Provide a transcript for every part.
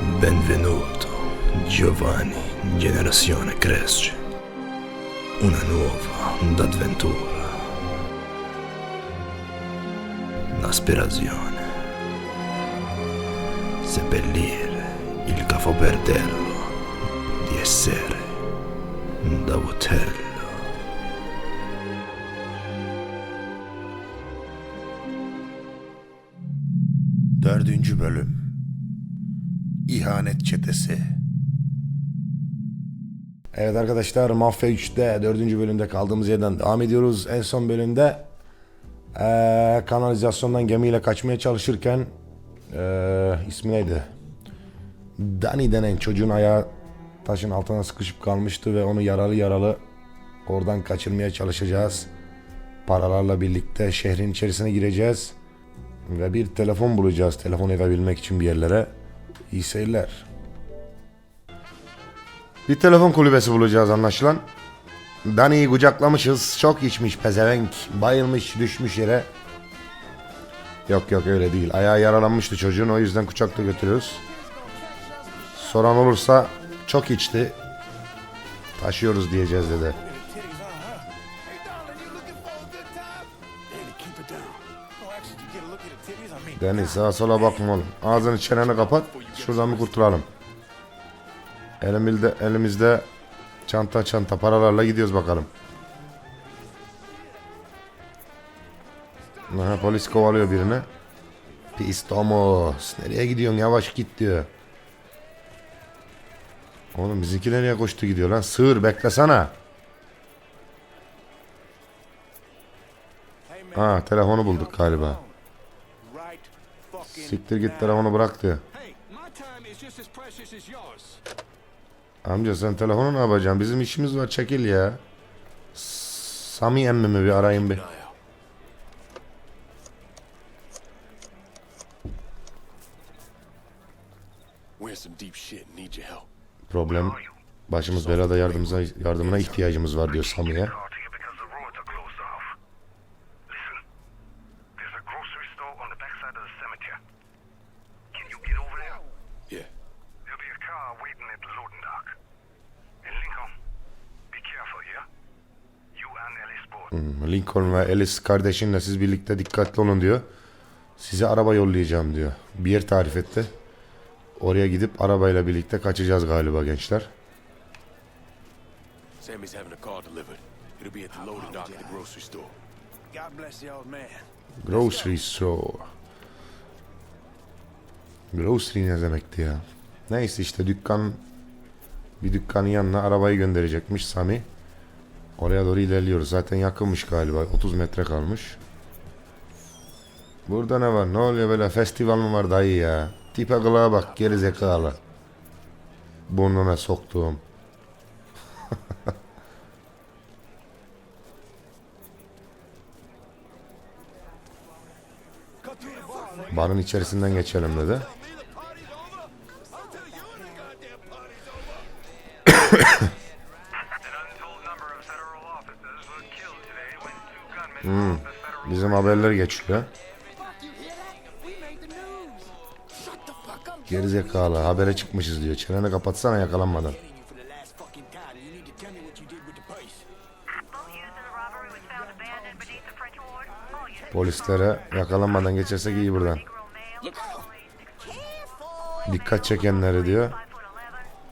Benvenuto, Giovanni, generazione cresce. Una nuova d'avventura. L'aspirazione. Seppellire il cafoperdello di essere da utello. Dördüncü bölüm İhanet Çetesi Evet arkadaşlar Mafya 3'te dördüncü bölümde kaldığımız yerden devam ediyoruz. En son bölümde eee, kanalizasyondan gemiyle kaçmaya çalışırken eee ismi neydi? Danny denen çocuğun ayağı taşın altına sıkışıp kalmıştı ve onu yaralı yaralı oradan kaçırmaya çalışacağız. Paralarla birlikte şehrin içerisine gireceğiz. Ve bir telefon bulacağız telefon edebilmek için bir yerlere. İyi. Bir telefon kulübesi bulacağız anlaşılan. Dani'yi kucaklamışız. Çok içmiş pezevenk. Bayılmış düşmüş yere. Yok yok öyle değil. Ayağı yaralanmıştı çocuğun o yüzden kucakta götürüyoruz. Soran olursa çok içti. Taşıyoruz diyeceğiz dedi. Deniz sağa sola bakma oğlum. Ağzını çeneni kapat. Şuradan bir kurtulalım. Elimizde, elimizde çanta çanta paralarla gidiyoruz bakalım. Aha, polis kovalıyor birini. Pis Thomas. Nereye gidiyorsun? Yavaş git diyor. Oğlum bizimki nereye koştu gidiyor lan? Sığır beklesene. Ha telefonu bulduk galiba. Siktir git telefonu bırak diyor. Amca sen telefonu ne yapacaksın? Bizim işimiz var çekil ya. Sami emmimi bir arayın bir. Problem başımız belada yardımımıza, yardımına ihtiyacımız var diyor Sami'ye. to you because the roads are closed off. Listen, there's a grocery store on the backside of the cemetery. Can you get over there? Yeah. There'll be a car waiting at the loading dock. And Lincoln, be careful, yeah? You and Ellis both. Hmm, Lincoln ve Alice kardeşinle siz birlikte dikkatli olun diyor. Size araba yollayacağım diyor. Bir yer tarif etti. Oraya gidip arabayla birlikte kaçacağız galiba gençler. Sammy's having a car delivered. It'll be at the loading dock at the grocery store. God bless the old man. Grocery store. Grocery ne demekti ya? Neyse işte dükkan bir dükkanın yanına arabayı gönderecekmiş Sami. Oraya doğru ilerliyoruz. Zaten yakınmış galiba. 30 metre kalmış. Burada ne var? Ne oluyor böyle? Festival mi var dayı ya? Tipe kılığa bak geri zekalı. Burnuna soktuğum. Barın içerisinden geçelim dedi. Found abandoned beneath the French Ward. All units Polislere yakalanmadan geçersek iyi buradan. Dikkat çekenleri diyor. 5 foot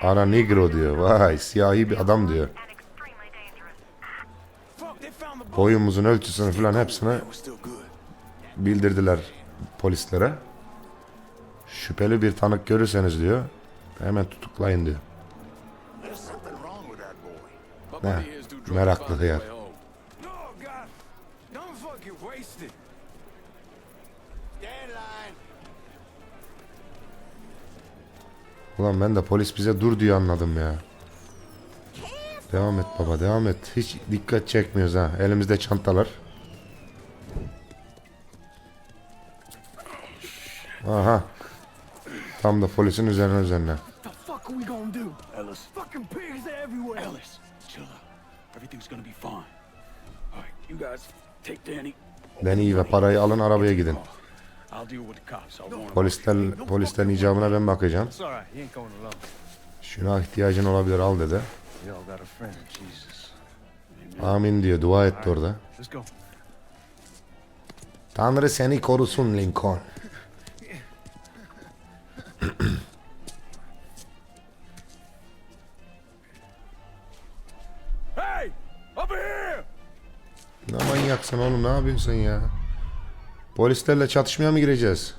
11, Ara negro diyor. Vay siyahi bir adam diyor. Boyumuzun ölçüsünü falan hepsini. Bildirdiler polislere. Şüpheli bir tanık görürseniz diyor. Hemen tutuklayın diyor. Ne? Meraklı hıyar. Ulan ben de polis bize dur diyor anladım ya. Devam et baba devam et. Hiç dikkat çekmiyoruz ha. Elimizde çantalar. Aha. Tam da polisin üzerine üzerine. Beni ve parayı alın arabaya gidin. Polisler, polislerin icabına ben bakacağım. Şuna ihtiyacın olabilir al dedi. Amin diyor dua etti orada. Tanrı seni korusun Lincoln. Hey! Over here! Ne manyaksın oğlum ne yapıyorsun sen ya? Polislerle çatışmaya mı gireceğiz?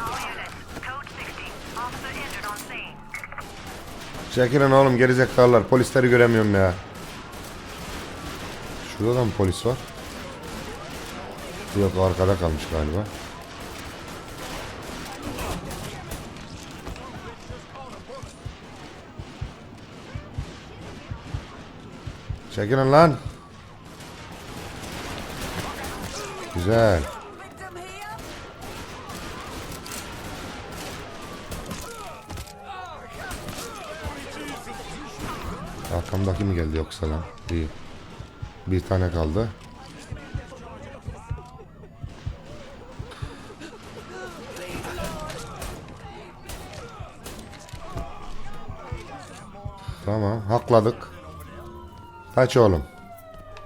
All units. Code 60. Officer injured on scene. Çekilin oğlum gerizekalılar polisleri göremiyorum ya. Şurada da mı polis var? Yok arkada kalmış galiba. Çekilin lan. Güzel. Arkamdaki mi geldi yoksa lan? Değil. Bir tane kaldı. Tamam, hakladık. Kaç oğlum.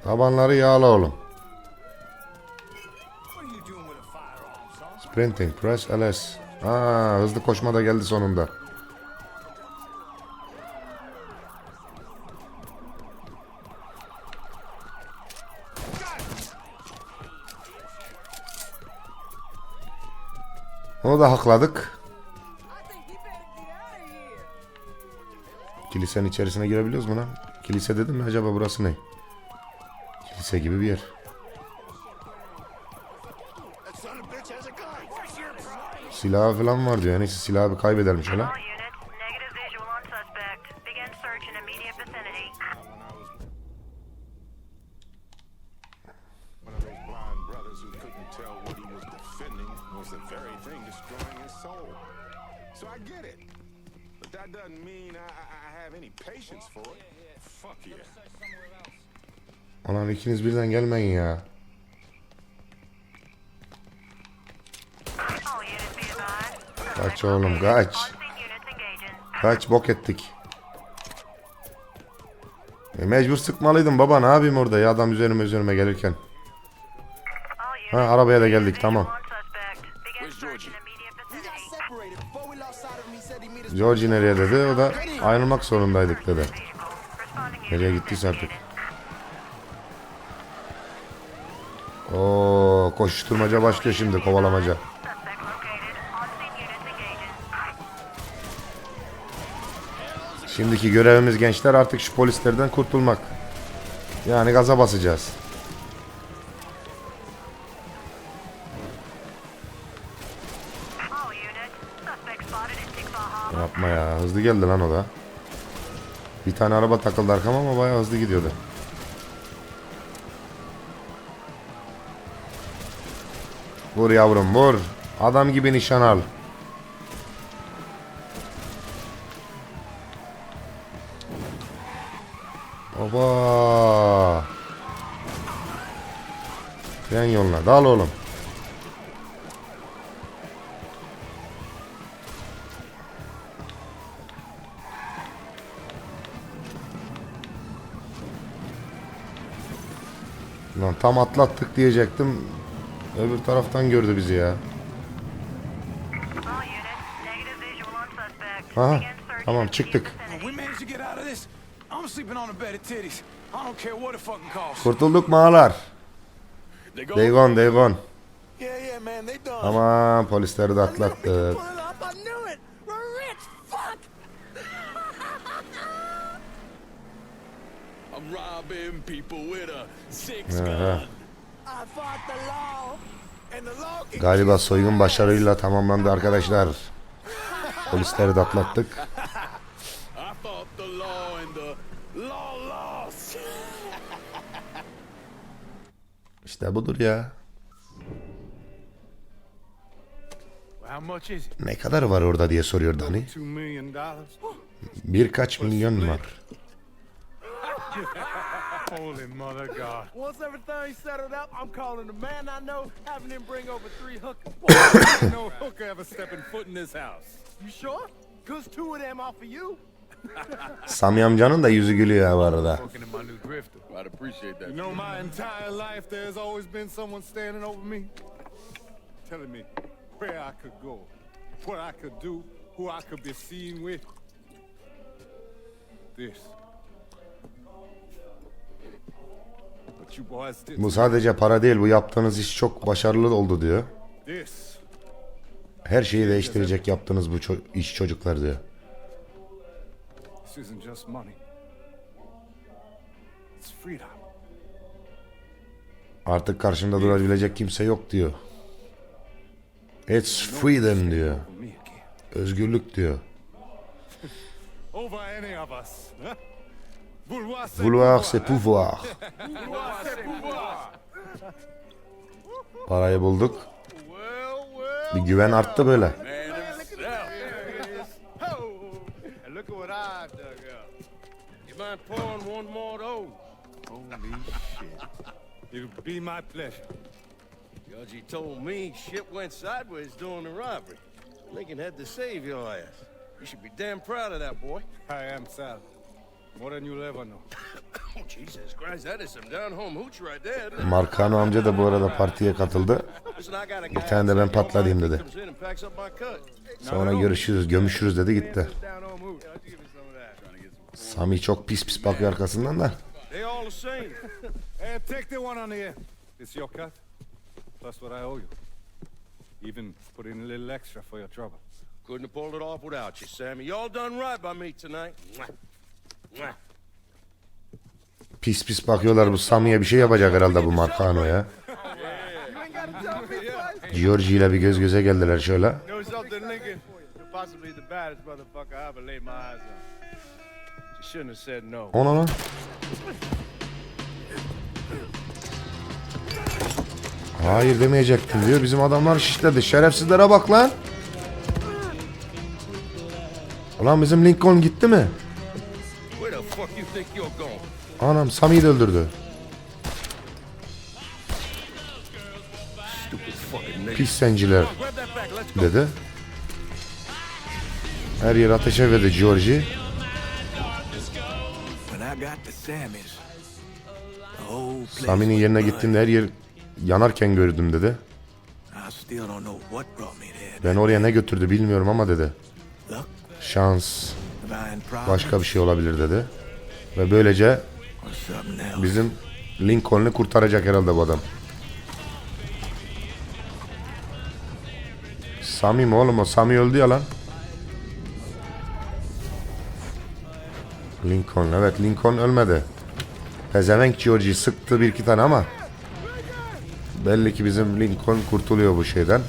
Tabanları yağla oğlum. Sprinting, press LS. Aa, hızlı koşma da geldi sonunda. Onu da hakladık. Kilisenin içerisine girebiliyoruz mu lan? Kilise dedim mi acaba burası ne? Kilise gibi bir yer. Silah falan var diyor. Yani silahı bir kaybedelmiş öyle. Brothers who couldn't tell what he was defending was the very thing destroying his soul. So I get it. But that doesn't mean I, I have any patience for it. Fuck yeah. Ulan ikiniz birden gelmeyin ya. Kaç oğlum kaç. Kaç bok ettik. E mecbur sıkmalıydım baba ne yapayım orada ya adam üzerime üzerime gelirken. Ha arabaya da geldik tamam. Georgie nereye dedi o da ayrılmak zorundaydık dedi. Nereye gittiyse artık. Oo koşuşturmaca başlıyor şimdi kovalamaca. Şimdiki görevimiz gençler artık şu polislerden kurtulmak. Yani gaza basacağız. Yapma ya hızlı geldi lan o da. Bir tane araba takıldı arkama ama bayağı hızlı gidiyordu. Vur yavrum vur. Adam gibi nişan al. Baba. Tren yoluna dal oğlum. Lan tam atlattık diyecektim. Öbür taraftan gördü bizi ya. Aha, tamam, çıktık. Kurtulduk mağalar. They go. They gone, they gone. Aman polisleri de atlattık. Pull it up, I knew it. We're rich. Fuck. I'm robbing people with a six gun. I fought the law, and the law can Galiba soygun başarıyla tamamlandı arkadaşlar. Polisleri de atlattık. İşte budur ya. Ne kadar var orada diye soruyor Dani. Birkaç milyon var. Holy mother God. Once everything's settled up, I'm calling the man I know, having him bring over three hookers. Boy, ain't no hooker ever stepping foot in this house. You sure? Cause two of them are for you. Sami amcanın da yüzü gülüyor ya bu arada. Working in my new drifter. I'd appreciate that. You know, my entire life there's always been someone standing over me, telling me where I could go, what I could do, who I could be seen with. This. Bu sadece para değil bu yaptığınız iş çok başarılı oldu diyor. Her şeyi değiştirecek yaptığınız bu ço- iş çocuklar diyor. Artık karşımda durabilecek kimse yok diyor. It's freedom diyor. Özgürlük diyor. Over any of us. Vouloir, c'est pouvoir. Parayı bulduk. Bir güven arttı böyle. Judge, told me shit went sideways during the robbery. Lincoln had to save your ass. You should be damn proud of that boy. I am Sal. More than you'll ever know. Oh, Jesus Christ, that is some down-home hooch right there? Markano amca da bu arada partiye katıldı. Bir tane de ben mind dedi. Sonra görüşürüz, gömüşürüz dedi gitti. Down. Sami çok pis pis bakıyor arkasından da. They all the same. Hey, take the one on the end. It's your cut. Plus what I owe you. Even put in a little extra for your trouble. Couldn't have pulled it off without you, Sammy. Y'all done right by me tonight. Pis pis bakıyorlar bu Sami'ye bir şey yapacak herhalde bu Markano ya. Giorgi ile bir göz göze geldiler şöyle. Ona lan. Hayır demeyecektim diyor. Bizim adamlar şişledi. Şerefsizlere bak lan. Ulan bizim Lincoln gitti mi? Anam Sami'yi de öldürdü. Pis go. dedi. Her yer ateşe verdi Georgie. Sami'nin yerine gittiğimde her yer yanarken gördüm dedi. Ben oraya ne götürdü bilmiyorum ama dedi. Şans, başka bir şey olabilir dedi. Ve böylece bizim Lincoln'u kurtaracak herhalde bu adam. Sami mi oğlum o? Sami öldü ya lan. Lincoln evet Lincoln ölmedi. Pezevenk Georgie sıktı bir iki tane ama belli ki bizim Lincoln kurtuluyor bu şeyden.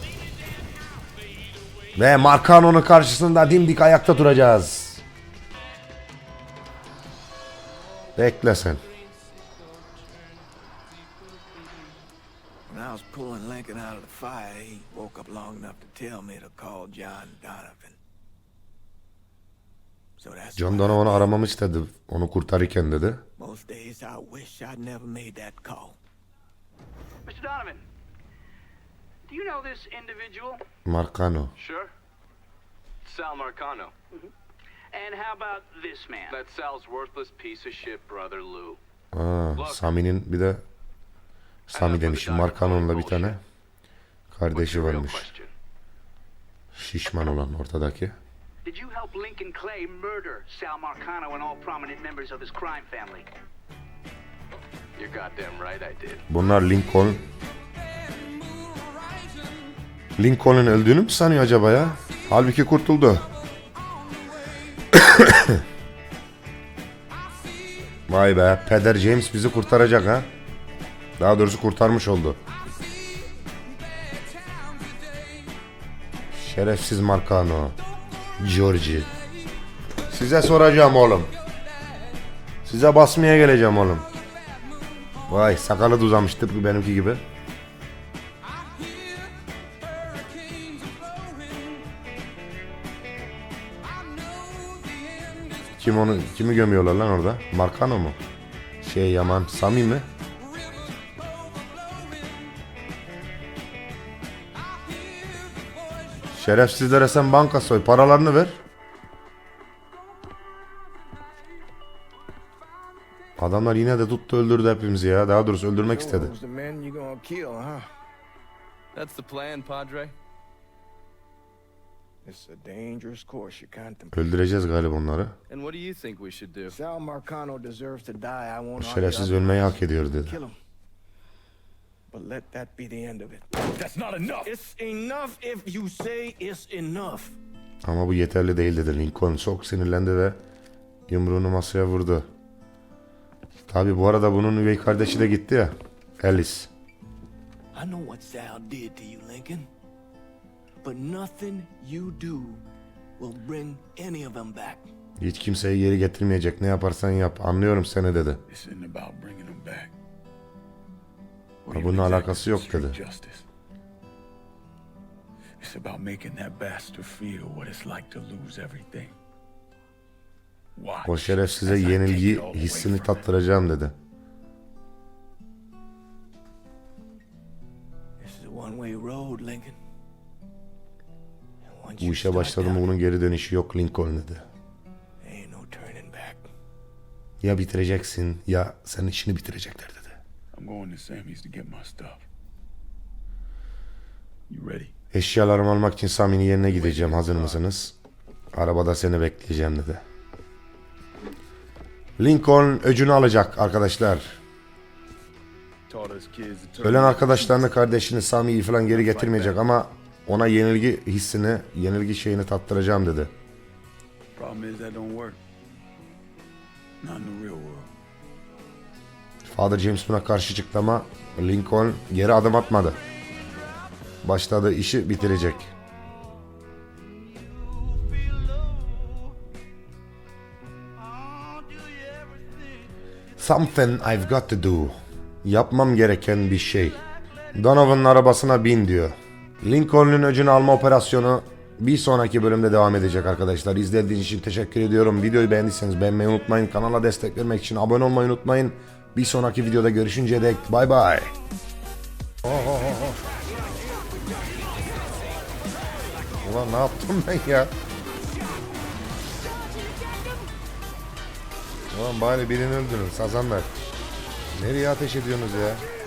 Ve Marcano'nun karşısında dimdik ayakta duracağız. Bekle sen. When I was pulling Lincoln out of the fire, he woke up long enough to tell me to call John Donovan. So that's John why Donovan'ı aramamı istedi onu kurtarırken dedi. most days I wish I'd never made that call. Mr. Donovan, do you know this individual? Marcano. Sure. Sal Marcano. And how about this man? That's Sal's worthless piece of shit brother Lou. Aa, Sami'nin bir de Sami demişim Marcano'nun da bir tane kardeşi varmış. Şişman olan ortadaki. Did you help Lincoln Clay murder Sal Marcano and all prominent members of his crime family? You're goddamn right I did. Bunlar Lincoln. Lincoln'un öldüğünü mü sanıyor acaba ya? Halbuki kurtuldu. Vay be, Peder James bizi kurtaracak ha. Daha doğrusu kurtarmış oldu. Şerefsiz Marcano. Georgie. Size soracağım oğlum. Size basmaya geleceğim oğlum. Vay sakalı da uzamış tıpkı benimki gibi. Kim onu kimi gömüyorlar lan orada? Marcano mu? Şey Yaman. Sami mi? Şerefsizlere sen banka soy. Paralarını ver. Adamlar yine de tuttu öldürdü hepimizi ya. Daha doğrusu öldürmek istedi. That's the plan, Padre. It's a dangerous course you contemplate. Öldüreceğiz galiba onları. And what do you think we should do? Sal Marcano deserves to die. I won't Bu argue. şerefsiz ölmeyi hak ediyor dedi. Kill him. But let that be the end of it. That's not enough. It's enough if you say it's enough. Ama bu yeterli değil dedi Lincoln. Çok sinirlendi ve yumruğunu masaya vurdu. Tabi bu arada bunun üvey kardeşi de gitti ya. Alice. I know what Sal did to you, Lincoln. But nothing you do will bring any of them back. Hiç kimseyi geri getirmeyecek. Ne yaparsan yap. Anlıyorum seni dedi. This isn't about bringing them back. Ha, bunun alakası yok dedi. It's about making that bastard feel what it's like to lose everything. O şerefsize yenilgi hissini tattıracağım dedi. Bu işe başladım bunun geri dönüşü yok Lincoln dedi. ain't no turning back. Ya bitireceksin ya senin işini bitirecekler dedi. I'm going to Sammy's to get my stuff. You ready? Eşyalarımı almak için Sami'nin yerine gideceğim. Hazır mısınız? Arabada seni bekleyeceğim dedi. Lincoln öcünü alacak arkadaşlar. Ölen arkadaşlarını, kardeşini, Sami'yi falan geri getirmeyecek ama ona yenilgi hissini, yenilgi şeyini tattıracağım dedi. Father James buna karşı çıktı ama Lincoln geri adım atmadı. Başladığı işi bitirecek. Something I've got to do. Yapmam gereken bir şey. Donovan'ın arabasına bin diyor. Lincoln'un öcünü alma operasyonu bir sonraki bölümde devam edecek arkadaşlar. İzlediğiniz için teşekkür ediyorum. Videoyu beğendiyseniz beğenmeyi unutmayın. Kanala destek vermek için abone olmayı unutmayın. Bir sonraki videoda görüşünceye dek bay bay. Ulan ne yaptım ben ya? Ulan bari birini öldürün sazanlar. Nereye ateş ediyorsunuz ya?